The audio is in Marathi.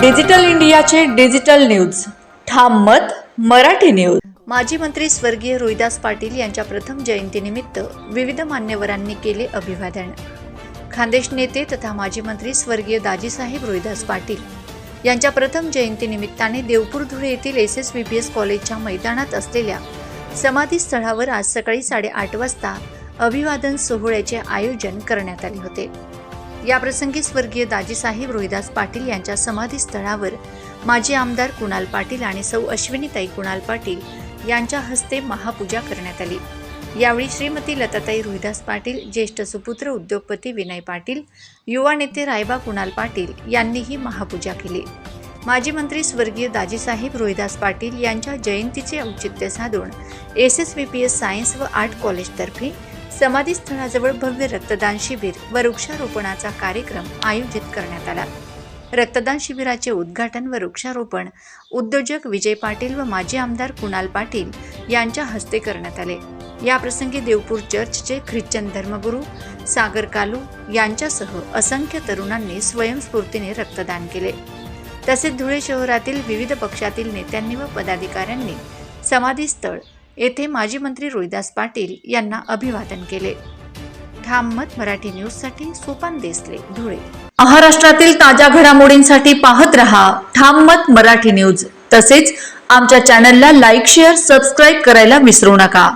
डिजिटल इंडियाचे डिजिटल न्यूज. ठाम मत मराठी न्यूज. माजी मंत्री स्वर्गीय रोहिदास पाटील यांच्या प्रथम जयंतीनिमित्त विविध मान्यवरांनी केले अभिवादन. खानदेश नेते तथा माजी मंत्री स्वर्गीय दाजीसाहेब रोहिदास पाटील यांच्या प्रथम जयंतीनिमित्ताने देवपूर धुळे येथील S S V P S कॉलेजच्या मैदानात असलेल्या समाधी स्थळावर आज सकाळी साडेआठ वाजता अभिवादन सोहळ्याचे आयोजन करण्यात आले होते. याप्रसंगी स्वर्गीय दाजीसाहेब रोहिदास पाटील यांच्या समाधीस्थळावर माजी आमदार कुणाल पाटील आणि सौ अश्विनीताई कुणाल पाटील यांच्या हस्ते महापूजा करण्यात आली. यावेळी श्रीमती लताताई रोहिदास पाटील ज्येष्ठ सुपुत्र उद्योगपती विनय पाटील युवा नेते रायबा कुणाल पाटील यांनीही महापूजा केली. माजी मंत्री स्वर्गीय दाजीसाहेब रोहिदास पाटील यांच्या जयंतीचे औचित्य साधून S S V P S science व आर्ट कॉलेजतर्फे समाधीस्थळाजवळ भव्य रक्तदान शिबिर व वृक्षारोपणाचा कार्यक्रम आयोजित करण्यात आला. रक्तदान शिबिराचे उद्घाटन व वृक्षारोपण उद्योजक विजय पाटील व माजी आमदार कुणाल पाटील यांच्या हस्ते करण्यात आले. याप्रसंगी देवपूर चर्चचे ख्रिश्चन धर्मगुरू सागर कालू यांच्यासह असंख्य तरुणांनी स्वयंस्फूर्तीने रक्तदान केले. तसेच धुळे शहरातील विविध पक्षातील नेत्यांनी व पदाधिकाऱ्यांनी समाधीस्थळ येथे माजी मंत्री रोहिदास पाटील यांना अभिवादन केले. ठाम मत मराठी न्यूजसाठी सोपान देसले धुळे. महाराष्ट्रातील ताज्या घडामोडींसाठी पाहत रहा ठाम मत मराठी न्यूज. तसेच आमच्या चॅनलला लाईक शेअर सबस्क्राईब करायला विसरू नका.